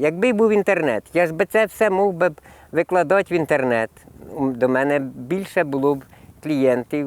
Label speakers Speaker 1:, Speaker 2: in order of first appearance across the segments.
Speaker 1: Якби був інтернет, я ж би це все мог би викладати в інтернет. До мене більше було б клієнтів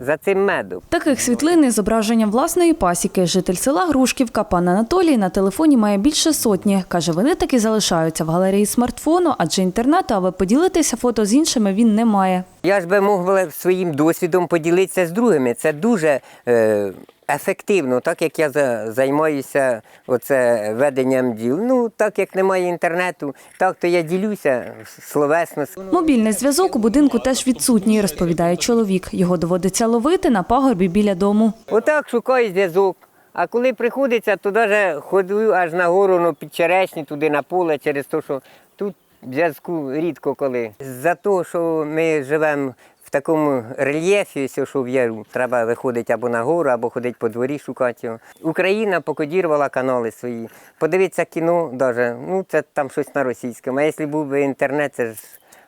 Speaker 1: за цим медом.
Speaker 2: Таких світлин із зображенням власної пасіки житель села Грушківка пан Анатолій на телефоні має більше сотні. Каже, вони таки залишаються в галереї смартфону, адже інтернету, аби поділитися фото з іншими, він не має.
Speaker 1: Я ж би мог своїм досвідом поділитися з другими. Це дуже е, ефективно, так як я за, займаюся оце веденням діл. Ну, так як немає інтернету, так то я ділюся словесно.
Speaker 2: Мобільний зв'язок у будинку теж відсутній, розповідає чоловік. Його доводиться ловити на пагорбі біля дому.
Speaker 1: Отак шукаю зв'язок. А коли приходиться, то навіть ходжу аж на гору ну, під черешні, туди на поле, через те, що тут зв'язку рідко коли. За те, що ми живемо такому рельєфі, ось що в яру, треба виходити або на гору, або ходити по дворі шукати його. Україна покодірувала канали свої. Подивитися кіно, даже, ну це там щось на російському. А якщо був би інтернет, це ж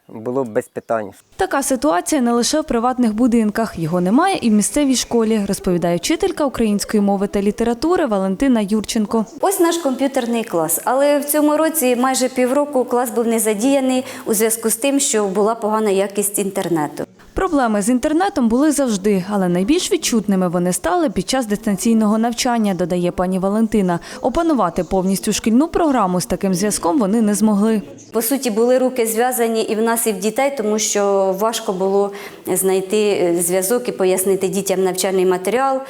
Speaker 1: було б без питань.
Speaker 2: Така ситуація не лише в приватних будинках. Його немає і в місцевій школі, розповідає вчителька української мови та літератури Валентина Юрченко.
Speaker 3: Ось наш комп'ютерний клас. Але в цьому році майже півроку клас був не задіяний у зв'язку з тим, що була погана якість інтернету.
Speaker 2: Проблеми з інтернетом були завжди, але найбільш відчутними вони стали під час дистанційного навчання, додає пані Валентина. Опанувати повністю шкільну програму з таким зв'язком вони не змогли.
Speaker 3: По суті, були руки зв'язані і в нас, і в дітей, тому що важко було знайти е, зв'язок і пояснити дітям навчальний матеріал.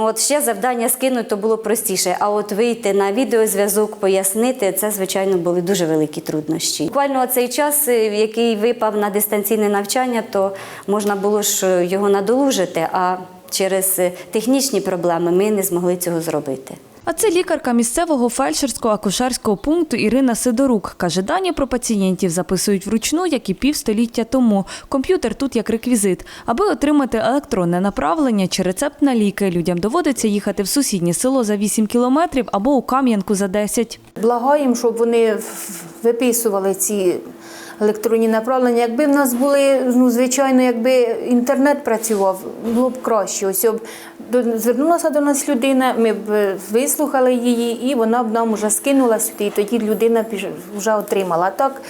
Speaker 3: От ще завдання скинути було простіше. А от вийти на відеозв'язок, пояснити це, звичайно, були дуже великі труднощі. Буквально цей час, е, який випав на дистанційне навчання, то можна було ж е, його надолужити. А через е, технічні проблеми ми не змогли цього зробити.
Speaker 2: А це лікарка місцевого фельдшерсько-акушерського пункту Ірина Сидорук. Каже, дані про пацієнтів записують вручну, як і півстоліття тому. Комп'ютер тут як реквізит. Аби отримати електронне направлення чи рецепт на ліки, людям доводиться їхати в сусіднє село за 8 кілометрів або у Кам'янку за 10.
Speaker 4: Благаємо, щоб вони виписували ці електронні направлення. Якби в нас були, ну, звичайно, якби інтернет працював, було б краще. Ось б звернулася до нас людина, ми б вислухали її, і вона б нам вже скинула сюди, і тоді людина вже отримала. Так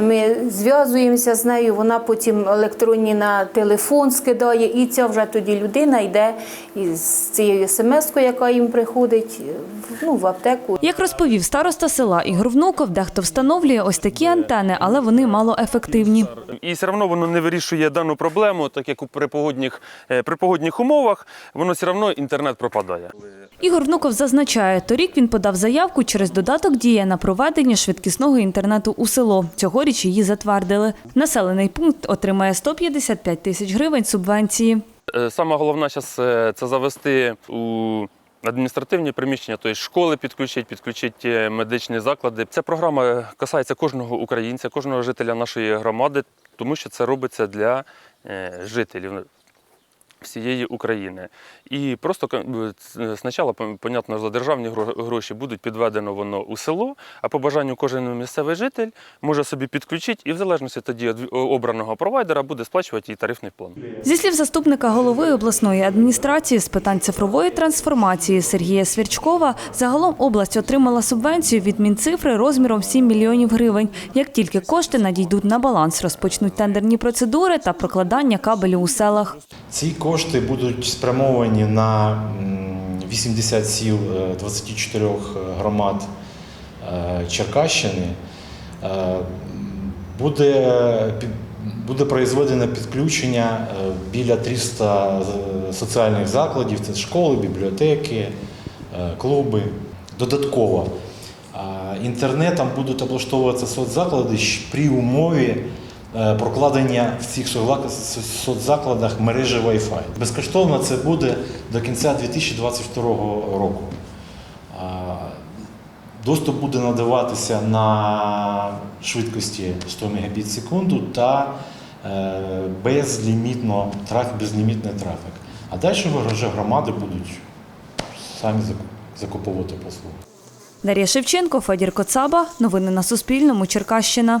Speaker 4: ми зв'язуємося з нею, вона потім електронні на телефон скидає, і ця вже тоді людина йде із цією смс-кою, яка їм приходить, ну, в аптеку.
Speaker 2: Як розповів староста села Ігор Внуков, дехто встановлює ось такі антени, але вони малоефективні.
Speaker 5: І все одно воно не вирішує дану проблему, так як у при погодних, е, при погодних умовах, воно все одно інтернет пропадає.
Speaker 2: Ігор Внуков зазначає, торік він подав заявку через додаток «Дія» на проведення швидкісного інтернету у село. Цьогоріч її затвердили. Населений пункт отримає 155 тисяч гривень субвенції.
Speaker 5: Е, Саме головне зараз це завести у адміністративні приміщення, тобто школи підключити, підключити е, медичні заклади. Ця програма касається кожного українця, кожного жителя нашої громади, тому що це робиться для е, жителів. Всієї України. І просто ка- ц- спочатку, понятно, за державні гро- гроші будуть підведено воно у село, а по бажанню кожен місцевий житель може собі підключити і в залежності тоді від обраного провайдера буде сплачувати і тарифний план.
Speaker 2: Зі слів заступника голови обласної адміністрації з питань цифрової трансформації Сергія Свірчкова, загалом область отримала субвенцію від Мінцифри розміром 7 мільйонів гривень. Як тільки кошти надійдуть на баланс, розпочнуть тендерні процедури та прокладання кабелю у селах.
Speaker 6: Ці кошти будуть спрямовані на 80 сіл е, 24 громад е, Черкащини. Е, Буде, буде произведено підключення е, біля 300 соціальних закладів, це школи, бібліотеки, е, клуби. Додатково е, інтернетом будуть облаштовуватися соцзаклади при умові е, прокладення в цих соцзакладах мережі Wi-Fi. Безкоштовно це буде до кінця 2022 року. Доступ буде надаватися на швидкості 100 Мбіт секунду та е, безлімітно, безлімітний трафік. А далі вже громади будуть самі закуповувати послуги.
Speaker 2: Дар'я Шевченко, Федір Коцаба. Новини на Суспільному. Черкащина.